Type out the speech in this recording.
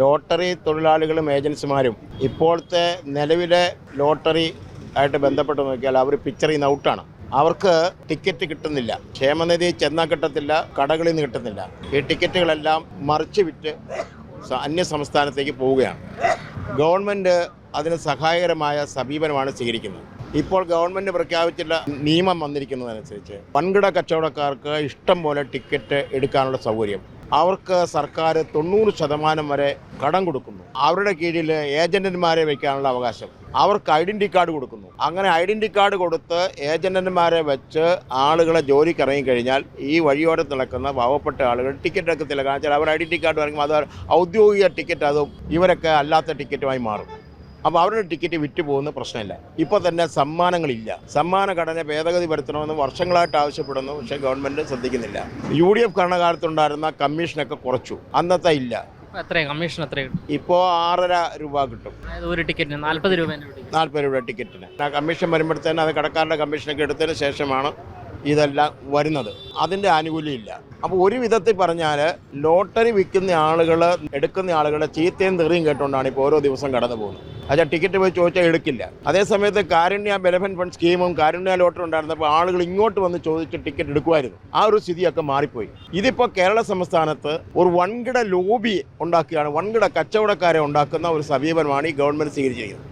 Lottery തൊഴിലാളികളും ഏജൻസിമാരും ഇപ്പോഴത്തെ നിലവിലെ ലോട്ടറി ആയിട്ട് ബന്ധപ്പെട്ട് നോക്കിയാൽ അവർ പിക്ചറിൽ ഔട്ടാണ് അവർക്ക് ടിക്കറ്റ് കിട്ടുന്നില്ല. ക്ഷേമനിധി ചെന്നാൽ കിട്ടത്തില്ല കടകളിൽ നിന്ന് കിട്ടുന്നില്ല. ഈ ടിക്കറ്റുകളെല്ലാം മറിച്ച് വിറ്റ് അന്യ സംസ്ഥാനത്തേക്ക് പോവുകയാണ്. ഗവൺമെന്റ് അതിന് സഹായകരമായ സമീപനമാണ് സ്വീകരിക്കുന്നത്. ഇപ്പോൾ ഗവൺമെന്റ് പ്രഖ്യാപിച്ചിട്ടുള്ള നിയമം വന്നിരിക്കുന്നതനുസരിച്ച് വൻകിട കച്ചവടക്കാർക്ക് ഇഷ്ടം പോലെ ടിക്കറ്റ് എടുക്കാനുള്ള സൗകര്യം. അവർക്ക് സർക്കാർ തൊണ്ണൂറ് ശതമാനം വരെ കടം കൊടുക്കുന്നു. അവരുടെ കീഴിൽ ഏജന്റന്മാരെ വയ്ക്കാനുള്ള അവകാശം. അവർക്ക് ഐഡന്റി കാർഡ് കൊടുക്കുന്നു. അങ്ങനെ ഐഡന്റി കാർഡ് കൊടുത്ത് ഏജന്റന്മാരെ വെച്ച് ആളുകളെ ജോലിക്ക് ഇറങ്ങിക്കഴിഞ്ഞാൽ ഈ വഴിയോടെ നടക്കുന്ന പാവപ്പെട്ട ആളുകൾ ടിക്കറ്റ് എടുക്കത്തില്ല കാരണം വെച്ചാൽ അവർ ഐഡന്റി കാർഡ് വരയ്ക്കുമ്പോൾ അത് ഔദ്യോഗിക ടിക്കറ്റ് അതും ഇവരൊക്കെ അല്ലാത്ത ടിക്കറ്റുമായി മാറും. അപ്പോൾ അവരുടെ ടിക്കറ്റ് വിറ്റ് പോകുന്ന പ്രശ്നമില്ല. ഇപ്പോൾ തന്നെ സമ്മാനങ്ങളില്ല. സമ്മാന ഘടന ഭേദഗതി വരുത്തണമെന്ന് വർഷങ്ങളായിട്ട് ആവശ്യപ്പെടുന്നു. പക്ഷേ ഗവൺമെന്റ് ശ്രദ്ധിക്കുന്നില്ല. യു ഡി എഫ് ഭരണകാലത്തുണ്ടായിരുന്ന കമ്മീഷനൊക്കെ കുറച്ചു. അന്നത്തെ ഇല്ല. ഇപ്പോ എത്രയാ കമ്മീഷൻ ഇപ്പോൾ ആറര രൂപ കിട്ടും. ഒരു ടിക്കറ്റിന് നാല്പത് രൂപ നാൽപ്പത് രൂപ ടിക്കറ്റിന്. കമ്മീഷൻ വരുമ്പോഴത്തേന് അത് കടക്കാരുടെ കമ്മീഷനൊക്കെ എടുത്തതിന് ശേഷമാണ് ഇതെല്ലാം വരുന്നത്. അതിന്റെ ആനുകൂല്യം ഇല്ല അപ്പോൾ ഒരു വിധത്തിൽ പറഞ്ഞാൽ ലോട്ടറി വിൽക്കുന്ന ആളുകൾ എടുക്കുന്ന ആളുകളെ ചീത്തയും തെറിയും കേട്ടുകൊണ്ടാണ് ഇപ്പോൾ ഓരോ ദിവസം കടന്നു പോകുന്നത്. അച്ഛാ ടിക്കറ്റ് പോയി ചോദിച്ചാൽ എടുക്കില്ല. അതേസമയത്ത് കാരുണ്യ ബെനഫിറ്റ് ഫണ്ട് സ്കീമും കാരുണ്യ ലോട്ടറി ഉണ്ടായിരുന്നപ്പോൾ ആളുകൾ ഇങ്ങോട്ട് വന്ന് ചോദിച്ച് ടിക്കറ്റ് എടുക്കുമായിരുന്നു. ആ ഒരു സ്ഥിതിയൊക്കെ മാറിപ്പോയി. ഇതിപ്പോൾ കേരള സംസ്ഥാനത്ത് ഒരു വൻകിട ലോബി ഉണ്ടാക്കുകയാണ് വൻകിട കച്ചവടക്കാരെ ഉണ്ടാക്കുന്ന ഒരു സമീപനമാണ് ഈ ഗവൺമെന്റ് സ്വീകരിച്ചിരിക്കുന്നത്.